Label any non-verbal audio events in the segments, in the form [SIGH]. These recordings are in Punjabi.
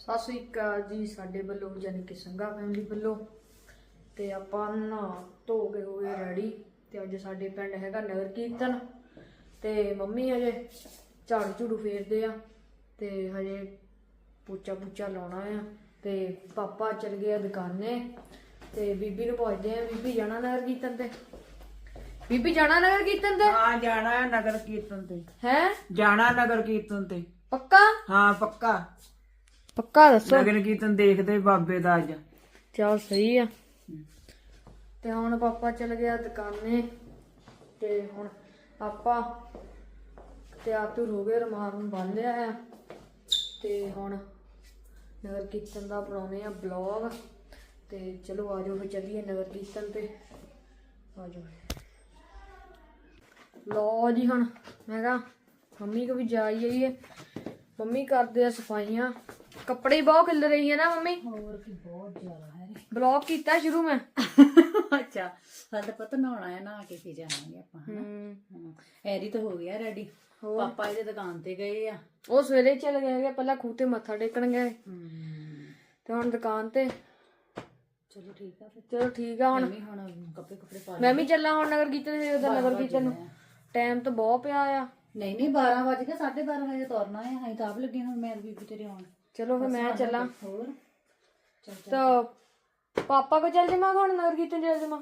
ਸਤਿ ਸ੍ਰੀ ਅਕਾਲ ਜੀ ਸਾਡੇ ਵੱਲੋਂ ਯਾਨੀ ਕਿ ਸੰਗਾ ਫੈਮਿਲੀ ਵੱਲੋਂ ਤੇ ਆਪਾਂ ਨਾ ਧੋ ਕੇ ਹੋ ਗਏ ਰੈਡੀ ਤੇ ਅੱਜ ਸਾਡੇ ਪਿੰਡ ਹੈਗਾ ਨਗਰ ਕੀਰਤਨ ਤੇ ਮੰਮੀ ਹਜੇ ਝਾੜੂ ਝੂੜੂ ਫੇਰਦੇ ਆ ਤੇ ਹਜੇ ਪੋਚਾ ਪੂਚਾ ਲਾਉਣਾ ਆ ਤੇ ਪਾਪਾ ਚਲ ਗਏ ਆ ਦੁਕਾਨੇ ਤੇ ਬੀਬੀ ਨੂੰ ਪੁੱਛਦੇ ਆ ਬੀਬੀ ਜਾਣਾ ਨਗਰ ਕੀਰਤਨ ਤੇ? ਬੀਬੀ ਜਾਣਾ ਨਗਰ ਕੀਰਤਨ ਤੇ? ਹਾਂ ਜਾਣਾ ਹੈ ਨਗਰ ਕੀਰਤਨ ਤੇ। ਹੈ? ਜਾਣਾ ਨਗਰ ਕੀਰਤਨ ਤੇ। ਪੱਕਾ? ਹਾਂ ਪੱਕਾ। ਪੱਕਾ ਦੱਸੋ? ਨਗਰ ਕੀਰਤਨ ਦੇਖਦੇ ਬਾਬੇ ਦਾ ਅੱਜ। ਚਲ ਸਹੀ ਆ। ਤੇ ਹੁਣ ਪਾਪਾ ਚਲ ਗਿਆ ਦੁਕਾਨੇ ਤੇ ਹੁਣ ਆਪਾਂ ਤਿਆਰ ਤੁਰ ਹੋ ਗਏ ਰਮਾਨ ਨੂੰ ਬੰਨ ਲਿਆ ਆ। ਤੇ ਹੁਣ ਨਗਰ ਕੀਰਤਨ ਦਾ ਬਣਾਉਨੇ ਆ ਬਲੌਗ ਤੇ ਚਲੋ ਆਜੋ ਫਿਰ ਚੱਲੀਏ ਨਗਰ ਕੀਰਤਨ ਤੇ। ਆਜੋ ਲੋ ਜੀ ਹੁਣ ਮੈਂ ਕਿਹਾ ਮੰਮੀ ਕੋ ਵੀ ਜਾਈ ਆਈਏ। ਮੰਮੀ ਕਰਦੇ ਆ ਸਫਾਈਆਂ। ਕੱਪੜੇ ਹੀ ਬਹੁਤ ਖਿਲ ਰਹੀ ਹੈ ਨਾ ਮੰਮੀ। ਹੋਰ ਕੀ ਬਹੁਤ ਜ਼ਿਆਦਾ ਹੈ। ਬਲੌਗ ਕੀਤਾ ਸ਼ੁਰੂ ਮੈਂ। ਅੱਛਾ ਸਾਡਾ ਪਤਾ ਨਹਾਉਣਾ ਹੈ ਨਹਾ ਕੇ ਫਿਰ ਜਾਵਾਂਗੇ ਆਪਾਂ ਹਨਾ? ਹਮ, ਹਾਂ ਐਰੀ ਤਾਂ ਹੋ ਗਿਆ ਰੈਡੀ ਹੋਰ? ਪਾਪਾ ਇਹਦੇ ਦੁਕਾਨ ਤੇ ਗਏ ਆ। ਉਹ ਸਵੇਰੇ ਚਲ ਗਏ ਹੈਗੇ ਪਹਿਲਾਂ ਖੂਹ ਤੇ ਮੱਥਾ ਟੇਕਣ ਗਏ। ਤੇ ਹੁਣ ਦੁਕਾਨ ਤੇ। ਚਲੋ ਠੀਕ ਆ ਫਿਰ। ਚਲੋ ਠੀਕ ਆ ਹੁਣ। ਮੈਂ ਵੀ ਹੁਣ ਕੱਪੜੇ ਕੱਪੜੇ ਪਾ ਮੈਂ ਵੀ ਚੱਲਾਂ ਹੁਣ ਨਗਰ ਕੀਰਤਨ ਦੇ ਉਹਦਾ ਨਗਰ ਕੀਰਤਨ। ਨੂੰ ਟਾਈਮ ਤਾਂ ਬਹੁਤ ਪਿਆ ਆ। ਨਹੀਂ ਨਹੀਂ 12 ਵਜ ਕੇ 12:30 ਵਜੇ ਤੁਰਨਾ ਹੈ ਅਸੀਂ ਤਾਂ ਆਪ ਲੱਗੇ ਹੁਣ ਮੈਂ ਬੀਬੀ ਤੇਰੇ ਆਉਣ। ਚਲੋ ਫਿਰ ਮੈਂ ਚੱਲਾਂ। ਹੋਰ। ਚੱਲ ਚੱਲ। ਤਾਂ ਪਾਪਾ ਕੋ ਚੱਲ ਜਾਵਾਂ ਹੁਣ ਨਗਰ ਕੀਰਤਨ ਚੱਲ ਜਾਵਾਂ?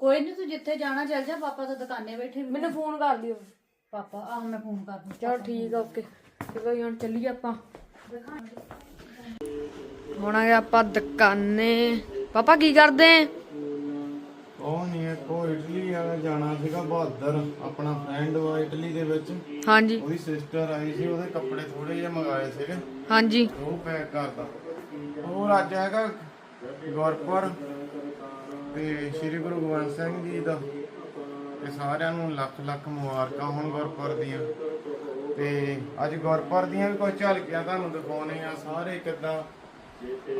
ਕੋਈ ਨਹੀਂ ਤੂੰ ਜਿੱਥੇ ਜਾਣਾ ਚੱਲ ਜਾ ਪਾਪਾ ਤਾਂ ਦੁਕਾਨੇ ਬੈਠੇ ਵੀ ਮੈਨੂੰ ਫੋਨ ਕਰ ਦਿਓ ਪਾਪਾ ਆਹ ਮੈਂ ਫੋਨ ਕਰ ਦੂੰ। ਚਲੋ ਠੀਕ ਆ ਓਕੇ। ਚਲੋ ਜੀ ਹੁਣ ਚੱਲੀਏ ਆਪਾਂ। ਹੁਣ ਆ ਗਏ ਆਪਾਂ ਦੁਕਾਨੇ। ਪਾਪਾ ਕੀ ਕਰਦੇ? ਉਹ ਨਹੀਂ ਇੱਕ ਉਹ ਇਟਲੀ ਵਾਲਾ ਜਾਣਾ ਸੀਗਾ ਬਹਾਦਰ ਆਪਣਾ ਫਰੈਂਡ ਵਾ ਇਟਲੀ ਦੇ ਵਿੱਚ। ਹਾਂਜੀ। ਉਹਦੀ ਸਿਸਟਰ ਆਈ ਸੀ ਉਹਦੇ ਕੱਪੜੇ ਥੋੜੇ ਜਿਹੇ ਮੰਗਾਏ ਸੀਗੇ। ਹਾਂਜੀ। ਉਹ ਪੈਕ ਕਰਦਾ ਹੋਰ ਅੱਜ ਹੈਗਾ ਗੁਰਪੁਰ ਤੇ ਸ੍ਰੀ ਗੁਰੂ ਗੋਬਿੰਦ ਸਿੰਘ ਜੀ ਦਾ। ਤੇ ਸਾਰਿਆਂ ਨੂੰ ਲੱਖ ਲੱਖ ਮੁਬਾਰਕਾਂ ਹੋਣ ਗੁਰਪੁਰ ਦੀਆਂ। ਤੇ ਅੱਜ ਗੁਰਪੁਰ ਦੀਆਂ ਵੀ ਕੁਝ ਝਲਕੀਆਂ ਤੁਹਾਨੂੰ ਦਿਖਾਉਣੇ ਆ। ਸਾਰੇ ਕਿੱਦਾਂ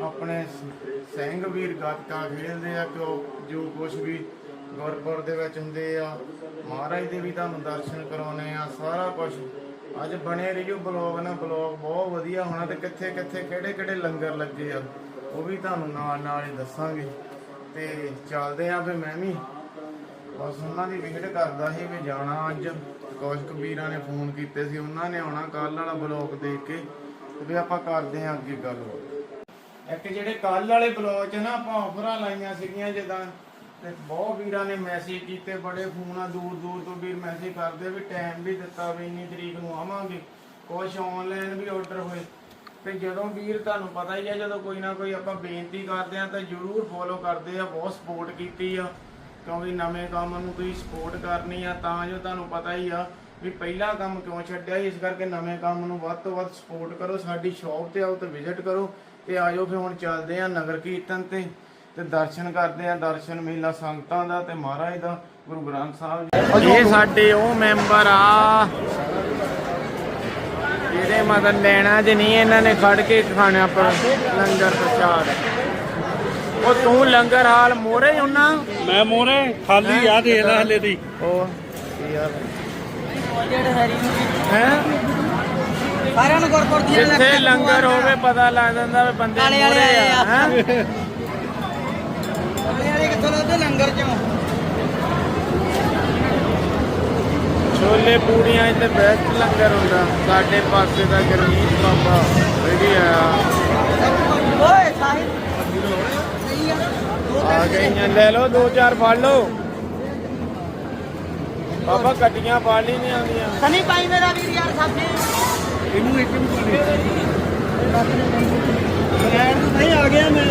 ਆਪਣੇ ਸਿੰਘ ਵੀਰ ਗੱਤਕਾ ਖੇਡਦੇ ਆ ਕਿ ਜੋ ਕੁਛ ਵੀ ਗੁਰਪੁਰ ਦੇ ਵਿੱਚ ਹੁੰਦੇ ਆ, ਮਹਾਰਾਜ ਦੇ ਵੀ ਤੁਹਾਨੂੰ ਦਰਸ਼ਨ ਕਰਾਉਣੇ ਆ, ਸਾਰਾ ਕੁਝ ਅੱਜ ਬਣੇ ਰਹੀਓ ਬਲੌਗ ਨਾ ਬਲੌਗ ਬਹੁਤ ਵਧੀਆ ਹੋਣਾ ਤੇ ਕਿੱਥੇ ਕਿੱਥੇ, ਕਿਹੜੇ ਕਿਹੜੇ ਲੰਗਰ ਲੱਗੇ ਆ, ਉਹ ਵੀ ਤੁਹਾਨੂੰ ਨਾਲ ਨਾਲ ਹੀ ਦੱਸਾਂਗੇ। ਤੇ ਚੱਲਦੇ ਆ ਫੇ ਮੈਂ ਵੀ। ਬਸ ਉਹਨਾਂ ਦੀ ਵੇਟ ਕਰਦਾ ਸੀ ਵੀ ਜਾਣਾ ਅੱਜ। ਕੁਝ ਵੀਰਾਂ ਨੇ ਫੋਨ ਕੀਤੇ ਸੀ, ਉਹਨਾਂ ਨੇ ਆਉਣਾ ਕੱਲ ਵਾਲਾ ਬਲੌਗ ਦੇਖ ਕੇ। ਤੇ ਵੀ ਆਪਾਂ ਕਰਦੇ ਆ ਅੱਗੇ ਗੱਲ। ਇੱਕ ਜਿਹੜੇ ਕੱਲ ਵਾਲੇ ਬਲੌਗ ਨਾ ਆਪਾਂ ਆਫਰਾਂ ਲਾਈਆਂ ਸੀਗੀਆਂ ਜਿੱਦਾਂ, ਤੇ ਬਹੁਤ ਵੀਰਾਂ ਨੇ ਮੈਸੇਜ ਕੀਤੇ, ਬੜੇ ਫੋਨ ਆ, ਦੂਰ ਦੂਰ ਤੋਂ ਵੀਰ ਮੈਸੇਜ ਕਰਦੇ ਵੀ ਟਾਈਮ ਵੀ ਦਿੱਤਾ ਵੀ ਇੰਨੀ ਤਰੀਕ ਨੂੰ ਆਵਾਂਗੇ। ਕੁਝ ਆਨਲਾਈਨ ਵੀ ਆਰਡਰ ਹੋਏ। ਤੇ ਜਦੋਂ ਵੀਰ ਤੁਹਾਨੂੰ ਪਤਾ ਹੀ ਆ, ਜਦੋਂ ਕੋਈ ਨਾ ਕੋਈ ਆਪਾਂ ਬੇਨਤੀ ਕਰਦੇ ਆ, ਤਾਂ ਜਰੂਰ ਫੋਲੋ ਕਰਦੇ ਆ। ਬਹੁਤ ਸਪੋਰਟ ਕੀਤੀ ਆ। ਕਿਉਂਕਿ ਨਵੇਂ ਕੰਮ ਨੂੰ ਤੁਸੀਂ ਸਪੋਰਟ ਕਰਨੀ ਆ, ਤਾਂ ਜੋ ਤੁਹਾਨੂੰ ਪਤਾ ਹੀ ਆ ਵੀ ਪਹਿਲਾ ਕੰਮ ਕਿਉਂ ਛੱਡਿਆ। ਇਸ ਕਰਕੇ ਨਵੇਂ ਕੰਮ ਨੂੰ ਵੱਧ ਤੋਂ ਵੱਧ ਸਪੋਰਟ ਕਰੋ। ਸਾਡੀ ਸ਼ਾਪ ਤੇ ਆਓ ਤੇ ਵਿਜ਼ਿਟ ਕਰੋ। ਤੇ ਆਜੋ ਫਿਰ ਹੁਣ ਚੱਲਦੇ ਆ ਨਗਰ ਕੀਰਤਨ ਤੇ ਤੇ ਦਰਸ਼ਨ ਕਰਦੇ ਆ ਦਰਸ਼ਨ ਮੇਲਾ ਸੰਗਤਾਂ ਦਾ ਤੇ ਮਹਾਰਾਜ ਦਾ ਗੁਰੂ ਗ੍ਰੰਥ ਸਾਹਿਬ ਜੀ। ਇਹ ਸਾਡੇ ਉਹ ਮੈਂਬਰ ਆ ਜਿਹੜੇ ਮਦਨ ਲੈਣਾ ਜੇ ਨਹੀਂ ਇਹਨਾਂ ਨੇ ਖੜ ਕੇ ਖਾਣਾ ਪਰ ਲੰਗਰ ਪ੍ਰਸ਼ਾਦ। ਉਹ ਤੂੰ ਲੰਗਰ ਹਾਲ ਮੋਰੇ ਹੁੰਨਾ ਮੈਂ ਮੋਰੇ ਖਾਲੀ ਆ ਦੇਖ ਲੈ ਹਲੇ ਦੀ। ਉਹ ਯਾਰ ਜਿਹੜੇ ਹੈਰੀ ਨੂੰ ਹੈ? ਸਾਰਿਆਂ ਨੂੰ ਗੁਰਪੁਰ ਦੀਆਂ ਜਿੱਥੇ ਲੰਗਰ ਹੋਵੇ ਪਤਾ ਲੱਗ ਜਾਂਦਾ ਵੀ ਬੰਦੇ ਆਲੇ ਆਲੇ ਆਏ ਆ ਆ। ਹੈਂ? ਵਾਲੇ ਕਿੱਥੋਂ ਲੱਭਦੇ ਲੰਗਰ ਚੋਂ? ਛੋਲੇ ਪੂੜੀਆਂ ਇੱਥੇ ਬੈਸਟ ਲੰਗਰ ਹੁੰਦਾ। ਸਾਡੇ ਪਾਸੇ ਦਾ ਗਰਮੀਤ ਬਾਬਾ ਰੈਡੀ ਆ। ਓਏ ਸਾਹਿਬ ਸਹੀ ਆ। ਆ ਗਈਆਂ। ਲੈ ਲਓ। ਦੋ ਚਾਰ ਫੜ ਲਓ। ਬਾਬਾ ਕੱਟੀਆਂ ਪਾਲੀ ਨਹੀਂ ਆਉਂਦੀਆਂ। ਸਨੀ ਪਾਈ ਮੇਰਾ ਵੀਰ ਯਾਰ ਸਾਥੀ ਇਹਨੂੰ ਇੱਕ ਨੂੰ ਪਾਣੀ ਬ੍ਰੈਂਡ ਨਹੀਂ ਆ ਗਿਆ ਮੈਂ।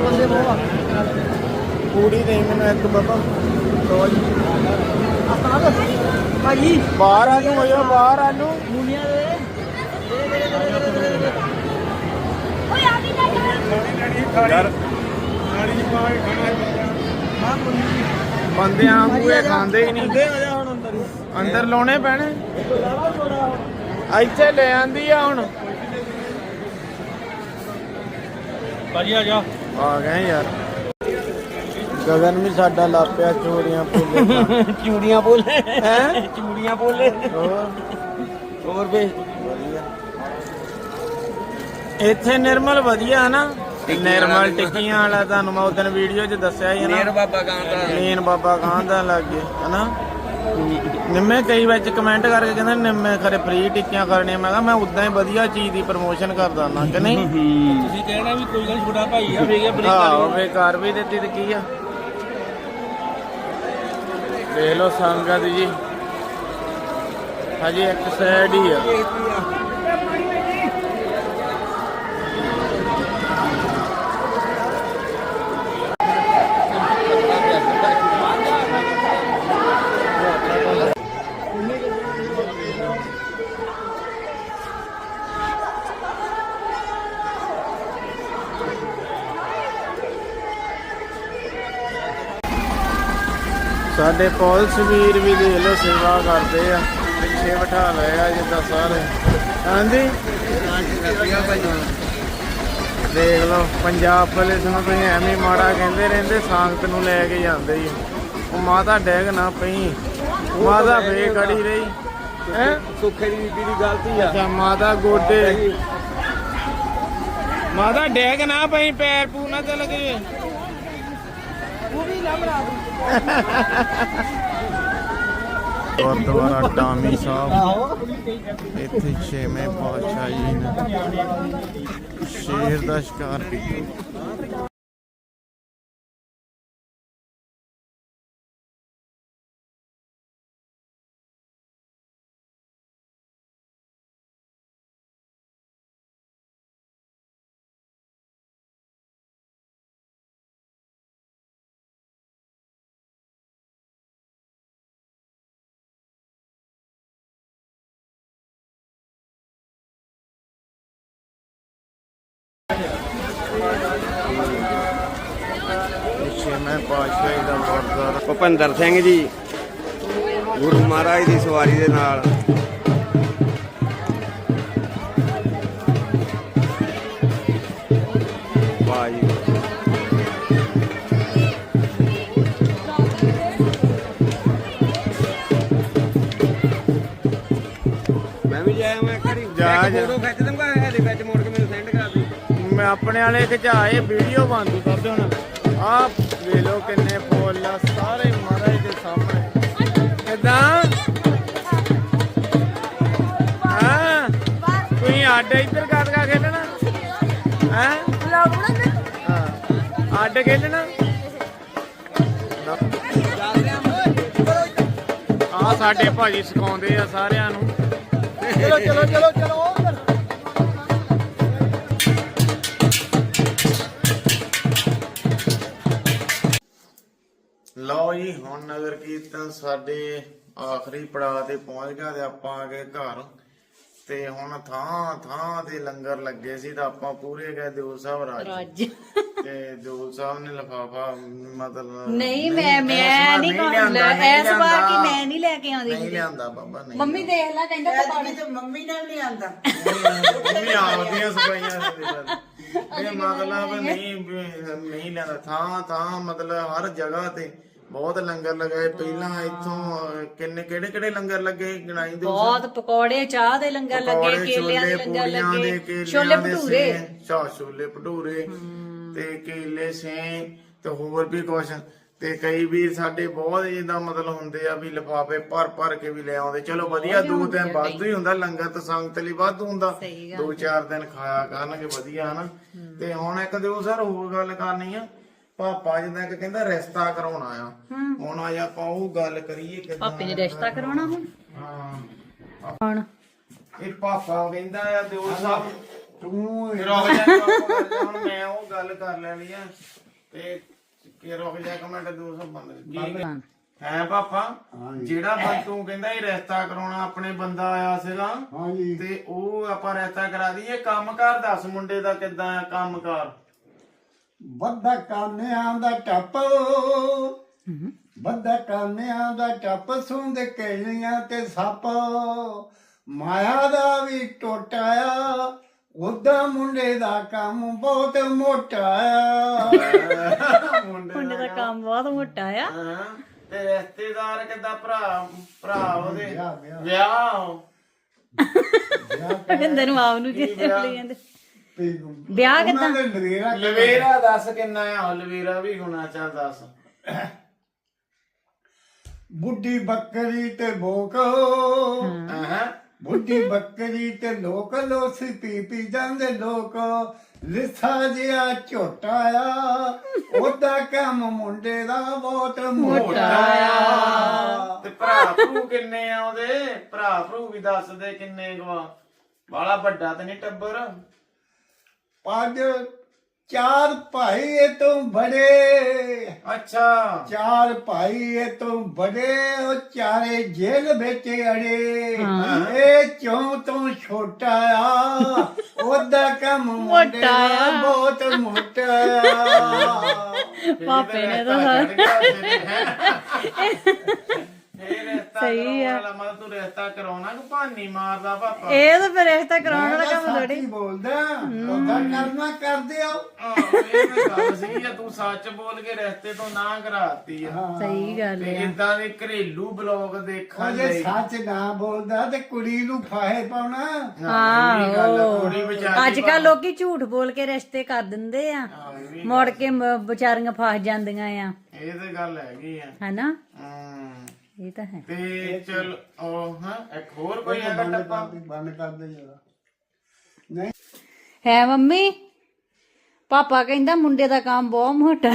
ਬੰਦੇ ਬਹੁਤ ਆ। ਪੂੜੀ ਦੇ ਮੈਨੂੰ ਇੱਕ ਬਾਬਾ ਆਪਣਾ ਦੱਸ ਭਾਈ ਬਾਹਰ ਆ ਨੂੰ ਹੋਇਓ ਬਾਹਰ ਆ ਨੂੰ ਮੂਲੀਆਂ ਦੇ ਯਾਰ। ਬੰਦਿਆਂ ਵਾਂਗੂ ਇਹ ਖਾਂਦੇ ਹੀ ਨਹੀਂ। ਆ ਜਾ ਹੁਣ ਅੰਦਰ। ਅੰਦਰ ਲਾਉਣੇ ਪੈਣੇ। ਇੱਥੇ ਲੈ ਆਂਦੀ ਆ ਹੁਣ। ਭਾਜੀ ਆ ਜਾ। ਆ ਗਏ ਯਾਰ। ਗਗਨ ਵੀ ਸਾਡਾ ਲਾਪਿਆ ਚੋਰੀਆਂ ਪੋਲੇ ਚੂੜੀਆਂ ਬੋਲੇ ਹੈ? [LAUGHS] ਚੂੜੀਆਂ ਬੋਲੇ ਹੋਰ? ਹੋਰ ਵੇ। ਵਧੀਆ। ਇੱਥੇ ਨਿਰਮਲ ਵਧੀਆ ਨਾ ਨਿਰਮਲ ਟਿੱਕੀਆਂ ਵਾਲਾ ਤੁਹਾਨੂੰ ਮੈਂ ਉਦੋਂ ਵੀਡੀਓ 'ਚ ਦੱਸਿਆ ਹੀ ਨਾ ਬਾਬਾ ਕਾਂਦਾ ਮੇਨ ਬਾਬਾ ਖਾਨ ਦਾ ਲੱਗੇ ਹਨਾ? ਨਿੰਮੇ ਕਈ ਵਿੱਚ ਕਮੈਂਟ ਕਰਕੇ ਕਹਿੰਦੇ ਨਿੰਮੇ ਖਰੇ ਫ੍ਰੀ ਟਿੱਕੀਆਂ ਕਰਨੀਆਂ। ਮੈਂ ਕਿਹਾ ਮੈਂ ਉਦਾਂ ਹੀ ਵਧੀਆ ਚੀਜ਼ ਦੀ ਪ੍ਰਮੋਸ਼ਨ ਕਰਦਾ ਨਾ ਕਿ ਨਹੀਂ? ਤੁਸੀਂ ਕਹਿਣਾ ਵੀ ਕੋਈ ਗੱਲ ਛੋਟਾ ਭਾਈ ਆ ਫੇਰ ਬੜੀ ਹਾਂ ਉਹ ਕਰ ਵੀ ਦਿੱਤੀ ਤੇ ਕੀ ਆ? ਦੇਖ ਲਓ ਸੰਗਤ ਜੀ। ਹਜੇ ਇੱਕ ਸਾਈਡ ਹੀ ਆ। ਸਾਡੇ ਪੁਲਿਸ ਵੀਰ ਵੀ ਦੇਖ ਲਓ ਸੇਵਾ ਕਰਦੇ ਆ ਪਿੱਛੇ ਬਿਠਾ ਲਏ ਆ ਜਿੱਦਾਂ ਸਾਰੇ। ਹਾਂਜੀ? ਦੇਖ ਲਓ ਪੰਜਾਬ ਪੁਲਿਸ ਨੂੰ ਤੁਸੀਂ ਐਵੇਂ ਮਾੜਾ ਕਹਿੰਦੇ ਰਹਿੰਦੇ ਸੰਗਤ ਨੂੰ ਲੈ ਕੇ ਜਾਂਦੇ ਹੀ ਉਹ ਮਾਤਾ ਡੈਗ ਨਾ ਪਈ ਮਾਤਾ ਫੇ ਖੜੀ ਰਹੀ। ਹੈ? ਸੁੱਖੇ ਦੀ ਬੀਬੀ ਦੀ ਗਲਤੀ ਆ। ਅੱਛਾ ਮਾਤਾ ਗੋਡੇ। ਮਾਤਾ ਡੈਗ ਨਾ ਪਈ ਪੈਰ ਪੂ ਨਾ ਚਲ ਗਏ ਗੁਰਦੁਆਰਾ ਟਾਮੀ ਸਾਹਿਬ। ਇੱਥੇ ਛੇਵੇਂ ਪਾਤਸ਼ਾਹ ਜੀ ਨੇ ਸ਼ੇਰ ਦਾ ਸ਼ਿਕਾਰ ਕੀਤਾ। ਛੇਵੇਂ ਪਾਤਸ਼ਾਹ ਦਾ ਗੁਰਦੁਆਰਾ ਭੁਪਿੰਦਰ ਸਿੰਘ ਜੀ ਗੁਰੂ ਮਹਾਰਾਜ ਦੀ ਸਵਾਰੀ ਦੇ ਨਾਲ। ਮੈਂ ਵੀ ਜਾਇਆ ਮੈਂ ਕਰੀ ਜਾ, ਜਾ। ਫੋਟੋ ਖਿੱਚ ਦੂੰਗਾ ਇਹਦੇ ਵਿੱਚ ਮੋੜ ਕੇ ਮੈਨੂੰ ਸੈਂਡ ਕਰਾ ਦੇ ਮੈਂ ਆਪਣੇ ਵਾਲੇ ਖਿਚਾਏ ਵੀਡੀਓ ਬਣਦੀ ਕਰਦੇ ਹੁਣ। ਆਹ ਵੇਖ ਲਓ ਕਿੰਨੇ ਫੁੱਲ ਸਾਰੇ ਮਹਾਰਾਜ ਦੇ ਸਾਹਮਣੇ। ਕਿਦਾਂ? ਹਾਂ, ਤੁਸੀਂ ਅੱਡ ਇੱਧਰ ਕਰ ਖੇਡਣਾ? ਹੈ? ਹਾਂ, ਅੱਡ ਖੇਡਣਾ? ਆ ਸਾਡੇ ਭਾਜੀ ਸਿਖਾਉਂਦੇ ਆ ਸਾਰਿਆਂ ਨੂੰ। ਚਲੋ ਚਲੋ ਚਲੋ ਚਲੋ। ਲਓ ਜੀ ਹੁਣ ਨਗਰ ਕੀਰਤਨ ਸਾਡੇ ਆਖਰੀ ਪੜਾਅ ਤੇ ਪਹੁੰਚ ਗਿਆ ਤੇ ਆਪਾਂ ਆ ਗਏ ਘਰ। ਤੇ ਹੁਣ ਥਾਂ ਥਾਂ ਤੇ ਲੰਗਰ ਲੱਗੇ ਸੀ ਤਾਂ ਆਪਾਂ ਪੂਰੇ ਗਏ ਦਿਉ ਸਾਹਿਬ ਰਾਜ। ਤੇ ਦਿਉ ਸਾਹਿਬ ਨੇ ਲਫਾਫਾ ਮਤਲਬ ਨਹੀਂ ਮੈਂ ਮੈਂ ਨਹੀਂ ਲਿਆਂਦਾ, ਇਸ ਵਾਰ ਲਿਆਂਦਾ। ਕੀ ਮੈਂ ਨਹੀਂ ਲੈ ਕੇ ਆਉਂਦੀ ਨਹੀਂ ਲਿਆਂਦਾ ਬਾਬਾ ਨਹੀਂ ਮੰਮੀ ਦੇਖ ਲੈ ਕਹਿੰਦਾ ਪਾਣੀ ਤੇ ਮੰਮੀ ਨਾਲ ਨਹੀਂ ਆਂਦਾ ਮੰਮੀ ਆਪਦੀਆਂ ਸਫਾਈਆਂ ਦੇ ਇਹ ਮਤਲਬ ਨਹੀਂ ਨਹੀਂ ਲੈਂਦਾ ਥਾਂ ਥਾਂ ਮਤਲਬ ਹਰ ਜਗ੍ਹਾ ਤੇ ਬਹੁਤ ਲੰਗਰ ਲਗਾਏ ਪਹਿਲਾਂ ਇੱਥੋਂ ਕਿੰਨੇ ਕਿਹੜੇ ਕਿਹੜੇ ਲੰਗਰ ਲੱਗੇ ਗਿਣਾਈ ਦੇ ਬਹੁਤ ਪਕੌੜੇ ਚਾਹ ਦੇ ਲੰਗਰ ਲੱਗੇ ਕੇਲਿਆਂ ਦੇ ਲੰਗਰ ਲੱਗੇ ਛੋਲੇ ਭਟੂਰੇ। ਚਾ ਛੋਲੇ ਭਟੂਰੇ ਤੇ ਕੇਲੇ ਸੇ ਤੇ ਹੋਰ ਵੀ ਕੁਛ। ਤੇ ਕਈ ਵੀਰ ਸਾਡੇ ਬਹੁਤ ਜਿੱਦਾਂ ਮਤਲਬ ਹੁੰਦੇ ਆ ਵੀ ਲਿਫਾਫੇ ਭਰ ਭਰ ਕੇ ਵੀ ਲੈ ਆਉਂਦੇ। ਚਲੋ ਵਧੀਆ ਦੋ ਦਿਨ ਵਾਧੂ ਹੀ ਹੁੰਦਾ ਲੰਗਰ ਤਾਂ ਸੰਗਤ ਲਈ ਵਾਧੂ ਹੁੰਦਾ। ਦੋ ਚਾਰ ਦਿਨ ਖਾਇਆ ਕਰਨਗੇ ਵਧੀਆ ਹਨਾ। ਤੇ ਹੁਣ ਇੱਕ ਦਿਓ ਸਰ ਹੋਰ ਗੱਲ ਕਰਨੀ ਆ। ਪਾਪਾ ਜਿੱਦਾਂ ਕਿ ਕਹਿੰਦਾ ਰਿਸ਼ਤਾ ਕਰਾਉਣਾ ਆ। ਹੁਣ ਆ ਆਪਾਂ ਉਹ ਗੱਲ ਕਰੀਏ ਕਿਦਾਂ ਪਾਪੇ ਨੇ ਰਿਸ਼ਤਾ ਕਰਾਉਣਾ ਹੁਣ? ਹਾਂ। ਹੁਣ? ਇਹ ਪਾਪਾ ਕਹਿੰਦਾ ਆ ਦਿਓ ਸਾਹਿਬ ਤੂੰ ਰੁਕ ਜਾ ਰੁਕ ਜਾ, ਹੁਣ ਮੈਂ ਉਹ ਗੱਲ ਕਰ ਲੈਣੀ ਆ ਤੇ ਕਿ ਰੁਕ ਜਾ ਕਮੈਂਟ 200 ਬੰਦ ਕੀ ਹੈ। ਪਾਪਾ? ਜਿਹੜਾ ਬੰਦ ਤੂੰ ਕਹਿੰਦਾ ਇਹ ਰਿਸ਼ਤਾ ਕਰਾਉਣਾ ਆਪਣੇ ਬੰਦਾ ਆਇਆ ਸੀਗਾ। ਹਾਂਜੀ ਤੇ ਉਹ ਆਪਾਂ ਰਿਸ਼ਤਾ ਕਰਾ ਦਈਏ। ਕੰਮ ਕਰ ਦੱਸ ਮੁੰਡੇ ਦਾ ਕਿੱਦਾਂ ਆ ਕੰਮ ਵੱਡਾ ਕਾਨਿਆਂ ਦਾ ਟੱਪ। ਵੱਡਾ ਕਾਨਿਆਂ ਦਾ ਟੱਪ ਸੁੰਦ ਕੇਲੀਆਂ ਤੇ ਸੱਪ। ਮਾਇਆ ਦਾ ਵੀ ਟੋਟਾਇਆ ਉਹਦਾ ਮੁੰਡੇ ਦਾ ਕੰਮ ਬਹੁਤ ਮੋਟਾ ਆ। ਮੁੰਡੇ ਦਾ ਕੰਮ ਬਹੁਤ ਮੋਟਾ ਆ। ਤੇ ਰਿਸ਼ਤੇਦਾਰ ਕਿੱਦਾਂ ਭਰਾ ਭਰਾ ਉਹਦੇ? ਵਿਆਹ, ਵਿਆਹ। ਵਿਆਹ। ਕਹਿੰਦੇ ਨੂੰ ਆਪ ਨੂੰ ਕੀ ਲਈ ਜਾਂਦੇ। ਵਿਆਹ ਕਿੱਦਾਂ? ਉਹਨਾਂ ਦੇ ਲਵੇਰਾ ਲਵੇਰਾ ਦੱਸ ਕਿੰਨਾ ਆ ਲਵੇਰਾ ਵੀ ਹੋਣਾ ਚੱਲ ਦੱਸ। ਬੁੱਢੀ ਬੱਕਰੀ ਤੇ ਭੋਕ ਹਾਂ। ਬੁੱਢੀ ਬੱਕਰੀ ਤੇ ਲੋਕ ਲੋਸੀ ਪੀ ਪੀ ਜਾਂਦੇ ਲੋਕ। ਲਿੱਥਾ ਜਿਹਾ ਝੋਟਾ ਆ ਉਹਦਾ ਕੰਮ ਮੁੰਡੇ ਦਾ ਬਹੁਤ ਮੋਟਾ ਆ। ਤੇ ਭਰਾ ਭਰੂ ਕਿੰਨੇ ਆ ਉਹਦੇ? ਭਰਾ ਭਰੂ ਵੀ ਦੱਸ ਦੇ ਕਿੰਨੇ ਗਵਾ ਬਾਲਾ ਵੱਡਾ ਤੇ ਨਹੀਂ ਟੱਬਰ। ਪੰਜ ਚਾਰ ਭਾਈ ਇਹ ਤੋਂ ਬੜੇ ਅੱਛਾ। ਚਾਰ ਭਾਈ ਇਹ ਤੋਂ ਬੜੇ ਉਹ ਚਾਰੇ ਜੇਲ੍ਹ ਵਿੱਚ ਅੜੇ। ਇਹ ਚੋਂ ਤੋਂ ਛੋਟਾ ਆ ਉਹਦਾ ਕੰਮ ਮੁੰਡੇ ਦਾ ਬਹੁਤ ਮੋਟਾ ਆ। ਪਾਪੇ ਨੇ ਤਾਂ ਸਹੀ ਆ। ਤੂੰ ਰਿਸ਼ਤਾ ਕਰਾਉਣਾ ਕਿ ਭਾਨੀ ਮਾਰਦਾ ਪਾਪਾ? ਇਹ ਤਾਂ ਫਿਰ ਰਿਸ਼ਤਾ ਕਰਾਉਣ ਵਾਲਾ ਕੰਮ ਮੈਂ ਥੋੜੀ ਸੱਚ ਹੀ। ਬੋਲਦਾ ਉਹਦਾ ਕਰਨਾ ਕਰਦੇ ਆ। ਆਹ, ਇਹ ਤਾਂ ਗੱਲ ਸੀ ਆ ਤੂੰ ਸੱਚ ਬੋਲ ਕੇ ਰਿਸ਼ਤੇ ਤੋਂ ਨਾ ਕਰਾਤੀ ਆ। ਸਹੀ ਗੱਲ ਤੇ ਆ। ਇਦਾਂ ਦੇ ਘਰੇਲੂ ਬਲੌਗ ਉਹ ਜੇ ਸੱਚ ਨਾ ਬੋਲਦਾ ਤੇ ਕੁੜੀ ਨੂੰ ਫਾਹੇ ਪਾਉਣਾ। ਹਾਂ ਅੱਜ ਕੱਲ ਲੋਕੀ ਝੂਠ ਬੋਲ ਕੇ ਰਿਸ਼ਤੇ ਕਰ ਦਿੰਦੇ ਆ। ਮੁੜ ਕੇ ਵਿਚਾਰੀਆਂ ਫਸ ਜਾਂਦੀਆਂ ਆ। ਇਹ ਤੇ ਗੱਲ ਹੈਗੀ ਆ। ਹਨਾ? ਇਹ ਤਾਂ ਹੈ। ਤੇ ਚਲ ਉਹ ਹਾਂ ਇੱਕ ਹੋਰ ਕੋਈ ਹੈਗਾ ਟੱਪਾ ਬੰਦ ਕਰ ਦੇ ਜਰਾ। ਹੈ ਮੰਮੀ? ਪਾਪਾ ਕਹਿੰਦਾ ਮੁੰਡੇ ਦਾ ਕੰਮ ਬਹੁਤ ਮੋਟਾ।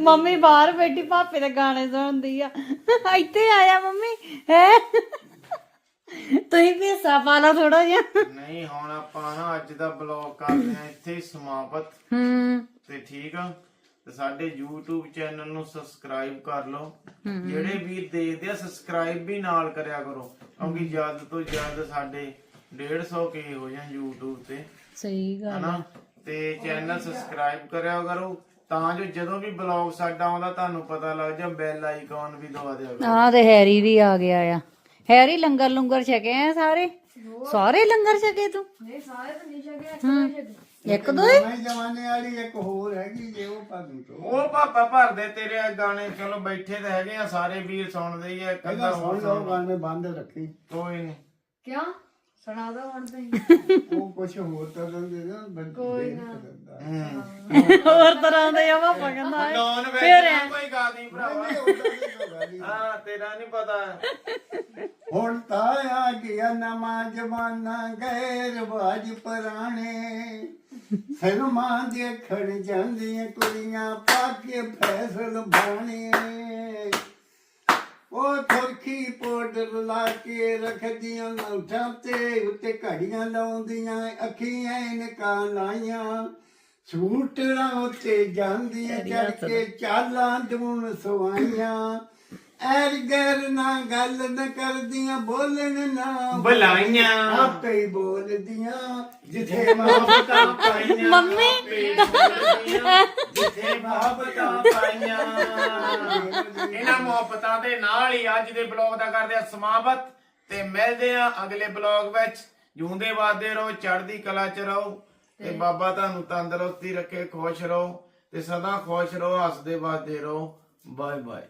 ਮੰਮੀ ਬਾਹਰ ਬੈਠੀ ਪਾਪੇ ਦੇ ਗਾਣੇ ਸੁਣਦੀ ਆ। ਇੱਥੇ ਆਇਆ ਮੰਮੀ ਹੈ? ਤੁਸੀਂ ਵੀ ਪਾ ਲਾ ਥੋੜਾ ਜਿਹਾ। ਨਹੀਂ ਹੁਣ ਆਪਾਂ ਨਾ ਅੱਜ ਦਾ ਬਲੌਗ ਕਰਦੇ ਆ ਇੱਥੇ ਹੀ ਸਮਾਪਤ। ਹੂੰ। ਤੇ ਠੀਕ ਆ? ਤੇ ਸਾਡੇ YouTube ਚੈਨਲ ਨੂੰ ਸਬਸਕ੍ਰਾਈਬ ਕਰ ਲਓ। ਜਿਹੜੇ ਵੀਰ ਦੇਖਦੇ ਆ ਸਬਸਕ੍ਰਾਈਬ ਵੀ ਨਾਲ ਕਰਿਆ ਕਰੋ। ਕਿਉਂਕਿ ਜਲਦ ਤੋਂ ਜਲਦ ਸਾਡੇ 150 ਕੇ ਹੋ ਜਾਣ YouTube ਤੇ। ਸਹੀ ਗੱਲ ਹਨਾ? ਤੇ ਚੈਨਲ ਸਬਸਕ੍ਰਾਈਬ ਕਰਿਆ ਕਰੋ। ਤਾਂ ਜੋ ਜਦੋਂ ਵੀ ਬਲੌਗ ਸਾਡਾ ਆਉਂਦਾ ਤੁਹਾਨੂੰ ਪਤਾ ਲੱਗ ਜਾ ਬੈਲ ਆਈਕਨ ਵੀ ਦਬਾ ਦਿਆ ਕਰੋ। ਆਹ ਤੇ ਹੈਰੀ ਵੀ ਆ ਗਿਆ ਆ। ਹੈਰੀ ਲੰਗਰ ਲੰਗਰ ਛਕੇ ਆ ਸਾਰੇ? ਸਾਰੇ ਲੰਗਰ ਛਕੇ ਤੂੰ? ਨਹੀਂ ਸਾਰੇ ਤਾਂ ਨਹੀਂ ਛਕੇ। ਇੱਕ ਦੋ ਹੀ ਦੋ ਹੀ? ਨਵੇਂ ਜ਼ਮਾਨੇ ਵਾਲੀ ਇੱਕ ਹੋਰ ਹੈਗੀ ਜੇ ਉਹ ਭਾਦੂ ਤੋਂ ਉਹ ਪਾਪਾ ਭਰਦੇ ਤੇਰੇ ਆ ਗਾਣੇ ਚਲੋ ਬੈਠੇ ਤਾਂ ਹੈਗੇ ਆ ਸਾਰੇ ਵੀਰ ਸੁਣਦੇ ਹੀ ਆ ਅੱਧਾ ਹੋਰ ਸੁਣ ਲਓ। ਗਾਣੇ ਬੰਦ ਰੱਖੀ। ਕੋਈ ਨਹੀਂ। ਕਿਉਂ? ਸੁਣਾ ਦੋ ਹੁਣ ਤੁਸੀਂ। ਉਹ ਕੁਝ ਹੋਰ ਤਾਂ ਦਿੰਦੇ ਨਾ ਕੋਈ ਨਾ। ਹੋਰ ਤਰ੍ਹਾਂ ਦੇ ਆ ਪਾਪਾ ਕਹਿੰਦਾ ਨੌਨ ਵੈਜ ਕੋਈ ਗਾ ਨਹੀਂ ਭਰਾਵਾ ਹਾਂ ਤੇਰਾ ਨਹੀਂ ਪਤਾ। ਹੁਣ ਤਾਂ ਆ ਗਿਆ ਨਵਾਂ ਜ਼ਮਾਨਾ ਗਏ ਰਿਵਾਜ ਪੁਰਾਣੇ। ਫਿਲਮਾਂ ਦੇਖਣ ਜਾਂਦੀਆਂ ਕੁੜੀਆਂ ਪਾ ਕੇ ਫੈਸਲ ਬਾਣੇ। ਉਹ ਥਰਖੀ ਪਾਊਡਰ ਲਾ ਕੇ ਰੱਖਦੀਆਂ ਨੌਠਾਂ ਤੇ ਉੱਤੇ ਘੜੀਆਂ ਲਾਉਂਦੀਆਂ ਅੱਖੀਆਂ ਇਨਕਾਂ ਲਾਈਆਂ। ਸੂਟਰਾਂ ਉੱਤੇ ਜਾਂਦੀਆਂ ਚੜ ਕੇ ਚਾਲਾਂ ਦੂਣ ਸਵਾਈਆਂ। ਐਰ ਗੈਰ ਨਾ ਗੱਲ ਨ ਕਰਦੀਆਂ ਬੋਲਣ ਨਾ ਬੁਲਾਈਆਂ। ਆਪੇ ਹੀ ਬੋਲਦੀਆਂ ਜਿੱਥੇ [LAUGHS] ਮਾਂ ਪਾਈਆਂ ਮੰਮੀ। ਜਿੱਥੇ ਮੁਹੱਬਤਾਂ ਪਾਈਆਂ। ਇਹਨਾਂ ਮੁਹੱਬਤਾਂ ਦੇ ਨਾਲ ਹੀ ਅੱਜ ਦੇ ਬਲੌਗ ਦਾ ਕਰਦੇ ਆ ਸਮਾਪਤ ਤੇ ਮਿਲਦੇ ਆ ਅਗਲੇ ਬਲੌਗ ਵਿੱਚ। ਜੂੰਦੇ ਵਾਦੇ ਰਹੋ ਚੜ੍ਹਦੀ ਕਲਾ ਚ ਰਹੋ ਤੇ ਬਾਬਾ ਤੁਹਾਨੂੰ ਤੰਦਰੁਸਤੀ ਰੱਖੇ ਖੁਸ਼ ਰਹੋ ਤੇ ਸਦਾ ਖੁਸ਼ ਰਹੋ ਹੱਸਦੇ ਵਾਦੇ ਰਹੋ। Bye bye